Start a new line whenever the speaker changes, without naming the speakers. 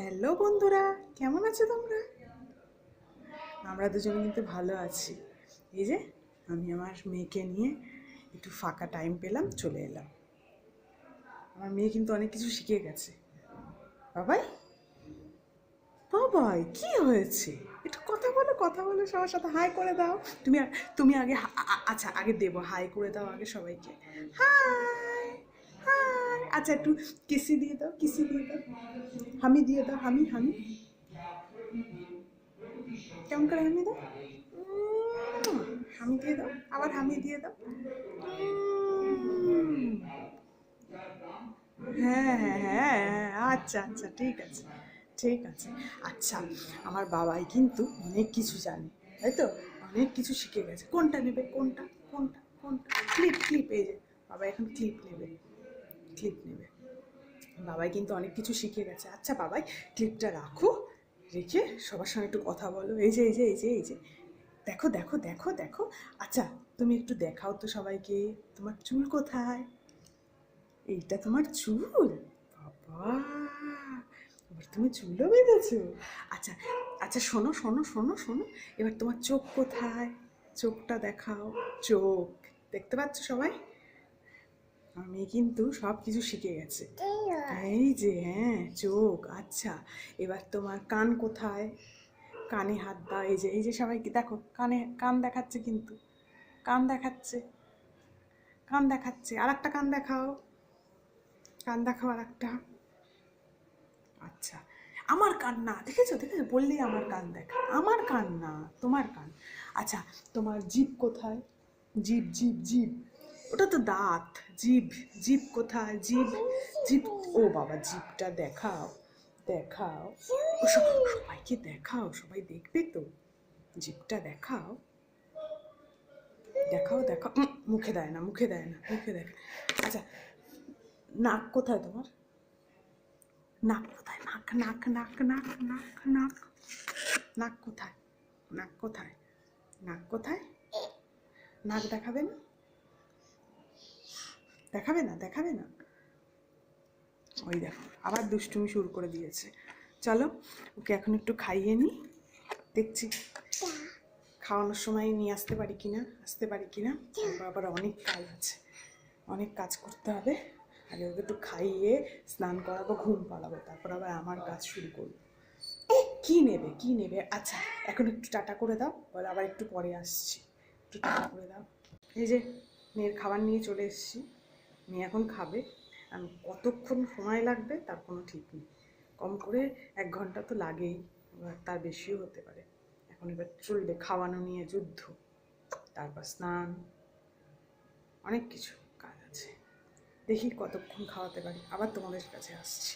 Hello বন্ধুরা, কেমন আছো তোমরা? আমরা দুজনে কিন্তু ভালো আছি। এই যে, আমি আমার মেয়েকে নিয়ে একটু ফাঁকা টাইম পেলাম, চলে এলাম। আমার মেয়ে কিন্তু অনেক কিছু শিখে গেছে। বাবাই? বাবাই, কি হয়েছে? একটু কথা বলো কথা বলো, সবার সাথে হাই করে দাও। তুমি তুমি আগে আচ্ছা আগে দেবো হাই করে দাও আগে সবাইকে। Hi hi. আচ্ছা একটু কিসি দিয়ে দাও, কিসি দিয়ে দাও। হামি দিয়ে দাও, হামি হামি। কেমন করে হামি দাও? হামি দিয়ে দাও, আবার হামি দিয়ে দাও। হ্যাঁ হ্যাঁ হ্যাঁ আচ্ছা আচ্ছা ঠিক আছে ঠিক আছে। আচ্ছা আমার বাবাই কিন্তু অনেক কিছু জানে, তাই তো? অনেক কিছু শিখে গেছে। কোনটা নেবে? কোনটা? কোনটা? কোনটা? ক্লিপ ক্লিপ এই যে। বাবা এখন ক্লিপ নেবে। ক্লিপ নেবে। বাবাই কিন্তু অনেক কিছু শিখে গেছে। আচ্ছা বাবাই ক্লিপটা রাখো, রেখে সবার সঙ্গে একটু কথা বলো। এই যে এই যে এই যে এই যে। দেখো দেখো দেখো দেখো। আচ্ছা তুমি একটু দেখাও তো সবাইকে। তোমার চুল কোথায়? এইটা তোমার চুল? বাবা, এবার তুমি চুলও বেঁধেছো। আচ্ছা আচ্ছা শোনো শোনো শোনো শোনো। এবার তোমার চোখ কোথায়? চোখটা দেখাও। চোখ। দেখতে পাচ্ছ সবাই? মেয়ে কিন্তু সব কিছু শিখে গেছে। এই যে হ্যাঁ চোখ আচ্ছা এবার তোমার কান কোথায়? কানে হাত দাও এই যে এই যে সবাই কি দেখো কানে কান দেখাচ্ছে কিন্তু কান দেখাচ্ছে কান দেখাচ্ছে আর একটা কান দেখাও কান দেখাও আর একটা আচ্ছা আমার কান না দেখেছ দেখেছ বললেই আমার কান দেখা আমার কান না তোমার কান আচ্ছা তোমার জিভ কোথায়? জিভ জিভ জিভ ওটা তো দাঁত। জিভ জিভ কোথায়? জিভ জিভ ও বাবা জিভটা দেখাও দেখাও। সবাইকে দেখাও, সবাই দেখবে তো। জিভটা দেখাও। দেখাও দেখাও। মুখে দেয় না, মুখে দেয় না, মুখে দেয়। আচ্ছা নাক কোথায় তোমার? নাক কোথায়? নাক নাক নাক নাক নাক নাক। নাক কোথায়? নাক কোথায়? নাক কোথায়? নাক দেখাবে না? দেখাবে না দেখাবে না? ওই দেখো, আবার দুষ্টুমি শুরু করে দিয়েছে। চলো, ওকে এখন একটু খাইয়ে নিই দেখছি। খাওয়ানোর সময় নিয়ে আসতে পারি কিনা, আসতে পারি কিনা? আবার অনেক কাজ আছে, অনেক কাজ করতে হবে। আগে ওকে একটু খাইয়ে স্নান করাবো, ঘুম পাড়াবো, তারপর আবার আমার কাজ শুরু করব। কি নেবে কি নেবে? আচ্ছা এখন একটু টাটা করে দাও, বলে আবার একটু পরে আসছি। একটু টাটা করে দাও। এই যে, মেয়ের খাবার নিয়ে চলে এসেছি। মেয়ে এখন খাবে। আমি কতক্ষণ সময় লাগবে তার কোনো ঠিক নেই। কম করে এক ঘণ্টা তো লাগেই, এবার তার বেশিও হতে পারে। এখন এবার চলবে খাওয়ানো নিয়ে যুদ্ধ, তারপর স্নান, অনেক কিছু কাজ আছে। দেখি কতক্ষণ খাওয়াতে পারি। আবার তোমাদের কাছে আসছি।